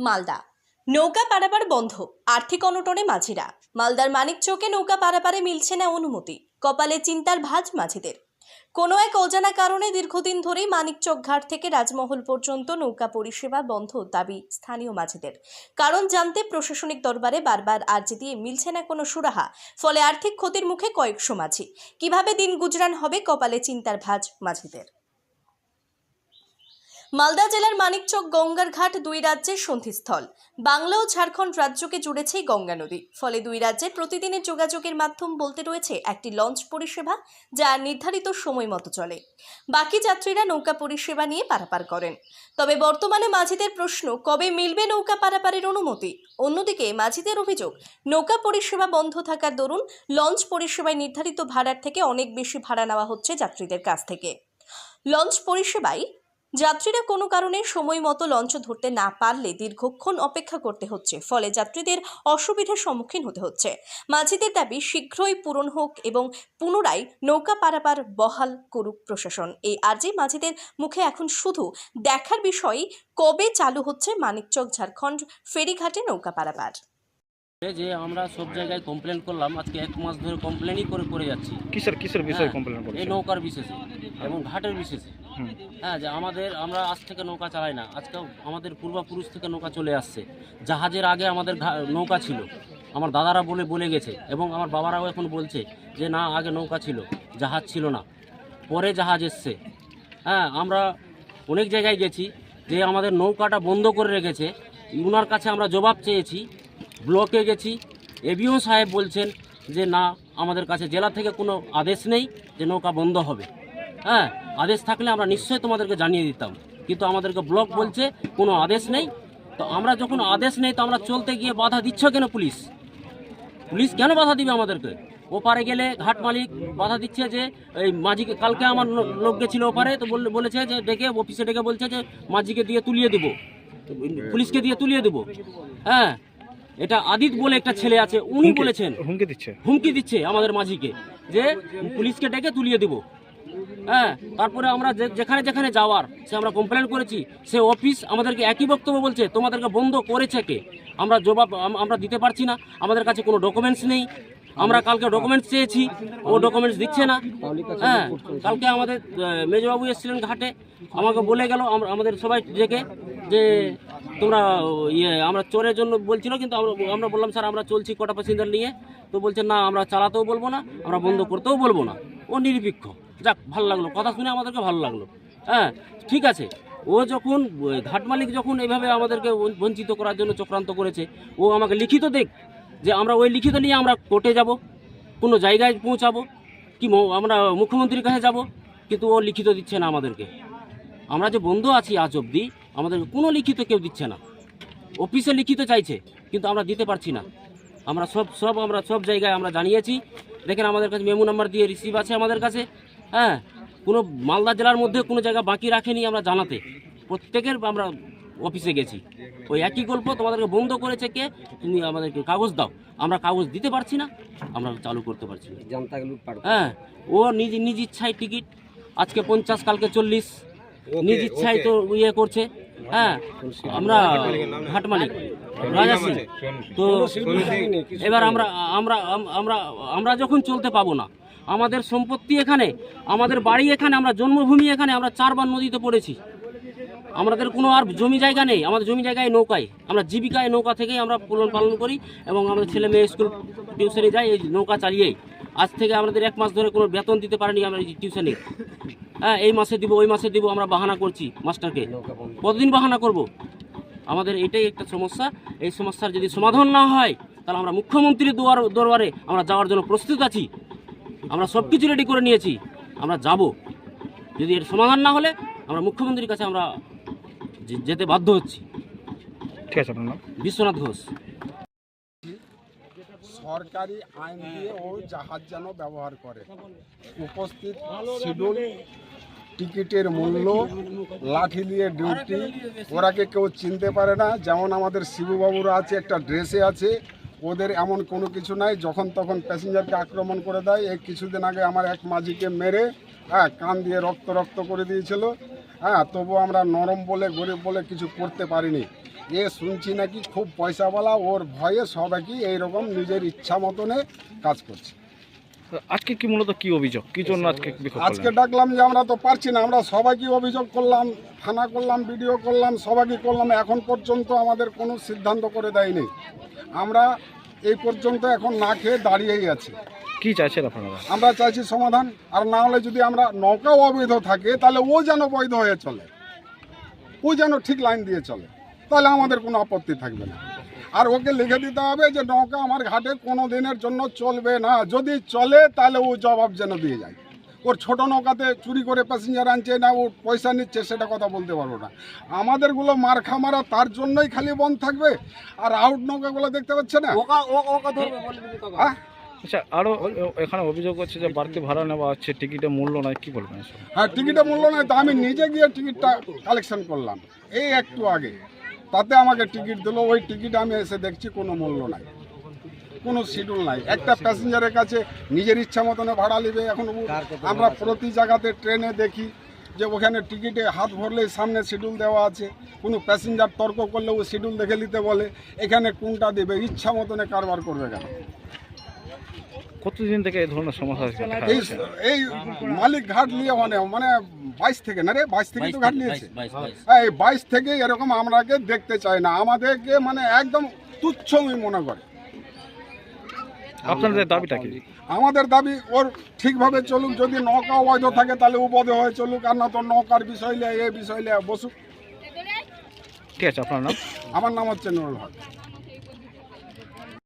মালদা। নৌকা পারাপার বন্ধ, আর্থিক অনটনে মাঝিরা। মালদার মানিকচকে নৌকা পারাপারে মিলছে না অনুমতি, কপালে চিন্তার ভাঁজ মাঝিদের। কোনো এক অজানা কারণে দীর্ঘদিন ধরেই মানিকচক ঘাট থেকে রাজমহল পর্যন্ত নৌকা পরিষেবা বন্ধ দাবি স্থানীয় মাঝিদের। কারণ জানতে প্রশাসনিক দরবারে বারবার আর্জি দিয়ে মিলছে না কোনো সুরাহা, ফলে আর্থিক ক্ষতির মুখে কয়েকশো মাঝি। কীভাবে দিন গুজরান হবে কপালে চিন্তার ভাঁজ মাঝিদের? মালদা জেলার মানিকচক গঙ্গার ঘাট দুই রাজ্যের সন্ধিস্থল। বাংলা ও ঝাড়খণ্ড রাজ্যকে জুড়েছে গঙ্গা নদী। ফলে দুই রাজ্যের প্রতিদিনের যোগাযোগের মাধ্যম বলতে রয়েছে একটি লঞ্চ পরিষেবা যা নির্ধারিত সময় মতো চলে। বাকি যাত্রীরা নৌকা পরিষেবা নিয়ে পারাপার করেন। তবে বর্তমানে মাঝিদের প্রশ্ন, কবে মিলবে নৌকা পারাপারের অনুমতি? অন্যদিকে মাঝিদের অভিযোগ, নৌকা পরিষেবা বন্ধ থাকার দরুন লঞ্চ পরিষেবায় নির্ধারিত ভাড়ার থেকে অনেক বেশি ভাড়া নেওয়া হচ্ছে যাত্রীদের কাছ থেকে। লঞ্চ পরিষেবায় যাত্রীরা কোনো কারণে সময় মতো লঞ্চ ধরতে না পারলে দীর্ঘক্ষণ অপেক্ষা করতে হচ্ছে ফলে যাত্রীদের অসুবিধার সম্মুখীন হতে হচ্ছে। মাঝিদের দাবি শীঘ্রই পূরণ হোক এবং পুনরায় নৌকা পারাপার বহাল করুক প্রশাসন। এই আর্জি মাঝিদের মুখে এখন শুধু দেখার বিষয় কবে চালু হচ্ছে মানিকচক ঝাড়খণ্ড ফেরিঘাটে নৌকা পারাপার। যে আমরা সব জায়গায় কমপ্লেন করলাম আজকে এক মাস ধরে কমপ্লেনই করে করে যাচ্ছি। কিসের কিসের বিষয়ে হ্যাঁ, কমপ্লেন এই নৌকার বিশেষে এবং ঘাটের বিশেষে। হ্যাঁ যে আমাদের আমরা আজ থেকে নৌকা চালাই না। আজকে আমাদের পূর্বপুরুষ থেকে নৌকা চলে আসছে। জাহাজের আগে আমাদের নৌকা ছিল। আমার দাদারা বলে বলে গেছে এবং আমার বাবারাও এখন বলছে যে, না, আগে নৌকা ছিল। জাহাজ ছিল না। পরে জাহাজ এসছে। হ্যাঁ আমরা অনেক জায়গায় গেছি যে আমাদের নৌকাটা বন্ধ করে রেখেছে। উনার কাছে আমরা জবাব চেয়েছি। ব্লকে গেছি। এবিও সাহেব বলছেন যে, না, আমাদের কাছে জেলা থেকে কোনো আদেশ নেই যে নৌকা বন্ধ হবে। হ্যাঁ আদেশ থাকলে আমরা নিশ্চয়ই তোমাদেরকে জানিয়ে দিতাম। কিন্তু আমাদেরকে ব্লক বলছে কোনো আদেশ নেই। তো আমরা যখন আদেশ নেই তো আমরা চলতে গিয়ে বাধা দিচ্ছ কেন পুলিশ? পুলিশ কেন বাধা দিবে আমাদেরকে? ওপারে গেলে ঘাট মালিক বাধা দিচ্ছে যে এই মাঝিকে কালকে আমার লোক গেছিল ওপারে তো বলেছে যে ডেকে অফিসে ডেকে বলছে যে মাঝিকে দিয়ে তুলিয়ে দেবো। পুলিশকে দিয়ে তুলিয়ে দেবো। হ্যাঁ এটা আদিত বলে একটা ছেলে আছে উনি বলেছেন। হুমকি দিচ্ছে। হুমকি দিচ্ছে আমাদের মাঝিকে যে পুলিশকে ডেকে তুলিয়ে দেবো। হ্যাঁ তারপরে আমরা যেখানে যেখানে যাওয়ার, সে আমরা কমপ্লেন করেছি, সে অফিস আমাদেরকে একই বক্তব্য বলছে, তোমাদেরকে বন্ধ করেছে কে? আমরা জবাব আমরা দিতে পারছি না, আমাদের কাছে কোনো ডকুমেন্টস নেই, আমরা কালকে ডকুমেন্টস চেয়েছি, ও ডকুমেন্টস দিচ্ছে না। হ্যাঁ কালকে আমাদের মেজবাবু এসেছিলেন ঘাটে, আমাকে বলে গেল আমাদের সবাই ডেকে যে তোমরা ইয়ে আমরা চোরের জন্য বলছিল, কিন্তু আমরা আমরা বললাম, স্যার, আমরা চলছি কটা প্যাসেঞ্জার নিয়ে। তো বলছে, না, আমরা চালাতেও বলব না, আমরা বন্ধ করতেও বলব না। ও নিরপেক্ষ। যাক, ভালো লাগল। কথা শুনে আমাদেরকে ভালো লাগল। হ্যাঁ ঠিক আছে। ও যখন ঘাট মালিক যখন এইভাবে আমাদেরকে বঞ্চিত করার জন্য চক্রান্ত করেছে, ও আমাকে লিখিত দেখ যে আমরা ওই লিখিত নিয়ে আমরা কোর্টে যাব, কোনো জায়গায় পৌঁছাবো, কি আমরা মুখ্যমন্ত্রীর কাছে যাব, কিন্তু ও লিখিত দিচ্ছে না আমাদেরকে। আমরা যে বন্ধু আছি আজ অবধি, আমাদেরকে কোনো লিখিত কেউ দিচ্ছে না। অফিসে লিখিত চাইছে, কিন্তু আমরা দিতে পারছি না। আমরা সব সব আমরা সব জায়গায় আমরা জানিয়েছি। দেখেন আমাদের কাছে মেমো নাম্বার দিয়ে রিসিভ আছে আমাদের কাছে। হ্যাঁ কোনো মালদা জেলার মধ্যে কোনো জায়গা বাকি রাখেনি আমরা জানাতে। প্রত্যেকের আমরা অফিসে গেছি। ওই একই গল্প তোমাদেরকে বন্ধ করেছে কে? তুমি আমাদেরকে কাগজ দাও। আমরা কাগজ দিতে পারছি না আমরা চালু করতে পারছি না। হ্যাঁ ও নিজ নিজ ইচ্ছায় টিকিট আজকে পঞ্চাশ কালকে চল্লিশ। নিজ ইচ্ছায় তো ইয়ে করছে। হ্যাঁ আমরা ঘাট মালিক রাজা সিং। তো এবার আমরা আমরা আমরা আমরা যখন চলতে পাবো না আমাদের সম্পত্তি এখানে, আমাদের বাড়ি এখানে, আমরা জন্মভূমি এখানে, আমরা চারবার নদীতে পড়েছি। আমাদের কোনো আর জমি জায়গা নেই, আমাদের জমি জায়গায় নৌকায়। আমরা জীবিকায় নৌকা থেকেই আমরা পালন পালন করি এবং আমাদের ছেলে মেয়ে স্কুল টিউশনে যাই এই নৌকা চালিয়েই। আজ থেকে আমাদের এক মাস ধরে কোনো বেতন দিতে পারেনি আমরা এই টিউশনে। হ্যাঁ এই মাসে দিব, ওই মাসে দিব, আমরা বাহানা করছি মাস্টারকে। কতদিন বাহানা করব? আমাদের এটাই একটা সমস্যা। এই সমস্যার যদি সমাধান না হয়, তাহলে আমরা মুখ্যমন্ত্রীর দুয়ার দরবারে আমরা যাওয়ার জন্য প্রস্তুত আছি। আমরা সব কিছু রেডি করে নিয়েছি। আমরা যাব। যদি এর সমাধান না হলে আমরা মুখ্যমন্ত্রীর কাছে আমরা যেতে বাধ্য হচ্ছি। ঠিক আছে আপনার বিশ্বনাথ ঘোষ। সরকারি আইন দিয়ে ও জাহাজ যেন ব্যবহার করে। উপস্থিত শিডিউল টিকিটের মূল্য লাঠি দিয়ে ডিউটি ওরাকে কেউ চিনতে পারে না। যেমন আমাদের শিবুবাবুরা আছে একটা ড্রেসে আছে। ওদের এমন কোনো কিছু নাই, যখন তখন প্যাসেঞ্জারকে আক্রমণ করে দেয়। এই কিছুদিন আগে আমার এক মাঝিকে মেরে হ্যাঁ কান দিয়ে রক্ত রক্ত করে দিয়েছিল। হ্যাঁ তবু আমরা নরম বলে, গরিব বলে কিছু করতে পারিনি। এ শুনছি নাকি খুব পয়সাওয়ালা, ওর ভয়ে সবাইকে এইরকম নিজের ইচ্ছা মতনে কাজ করছে। আজকে কি মূলত কি অভিযোগ? কি জন্য আজকে আজকে ডাকলাম যে আমরা তো পারছি না আমরা সবাইকে অভিযোগ করলাম থানা করলাম ভিডিও করলাম সবাইকে করলাম এখন পর্যন্ত আমাদের কোনো সিদ্ধান্ত করে দেয়নি। আমরা এই পর্যন্ত এখন না খেয়ে দাঁড়িয়েই আছি। কি চাইছেন আপনারা? আমরা চাইছি সমাধান আর না হলে যদি আমরা নৌকাও অবৈধ থাকে তাহলে ও যেন বৈধ হয়ে চলে। ও যেন ঠিক লাইন দিয়ে চলে তাহলে আমাদের কোনো আপত্তি থাকবে না। আর ওকে লিখে দিতে হবে যে নৌকা আমার ঘাটে কোনো দিনের জন্য চলবে না। যদি চলে তাহলে ও জবাব যেন দিয়ে যায়। ওর ছোট নৌকাতে চুরি করে প্যাসেঞ্জার আনছে না ও পয়সা নিচ্ছে সেটা কথা বলতে পারব না। আমাদেরগুলো মার খামারা তার জন্যই খালি বন্ধ থাকবে? আর আউট নৌকাগুলো দেখতে পাচ্ছে না? হ্যাঁ? আচ্ছা আরও এ- এখানে অভিযোগ হচ্ছে যে বাড়তি ভাড়া নেওয়া হচ্ছে টিকিটের মূল্য নাই কি বলবেন হ্যাঁ টিকিটের মূল্য নয় তো আমি নিজে গিয়ে টিকিটটা কালেকশন করলাম। এই একটু আগে। তাতে আমাকে টিকিট দিলো ওই টিকিট আমি এসে দেখছি কোনো মূল্য নাই কোনো শিডিউল নাই। একটা প্যাসেঞ্জারের কাছে নিজের ইচ্ছা মতনে ভাড়া নেবে এখন আমরা প্রতি জায়গাতে ট্রেনে দেখি যে ওখানে টিকিটে হাত ভরলেই সামনে শিডিউল দেওয়া আছে। কোনো প্যাসেঞ্জার তর্ক করলে ও শিডিউল দেখে নিতে বলে এখানে কোনটা দেবে ইচ্ছা মতনে কারবার করবে কেন? কতদিন থেকে এই ধরনের সমস্যা এই এই মালিক ঘাট নিয়ে মানে মানে বাইশ থেকে না রে? বাইশ থেকে তো ঘাট নিয়েছে। হ্যাঁ, এই বাইশ থেকে এরকম আমরাকে দেখতে চাই না। আমাদেরকে মানে একদম তুচ্ছ মনে করে। আপনাদের দাবিটা কি? আমাদের দাবি ওর ঠিকভাবে চলুক যদি নৌকা অবৈধ থাকে তাহলে বদে হয়ে চলুক আর না তো নৌকার বিষয় নিয়ে এই বিষয় নিয়ে বসুক। ঠিক আছে আপনার নাম? আমার নাম হচ্ছে নুরুল হক।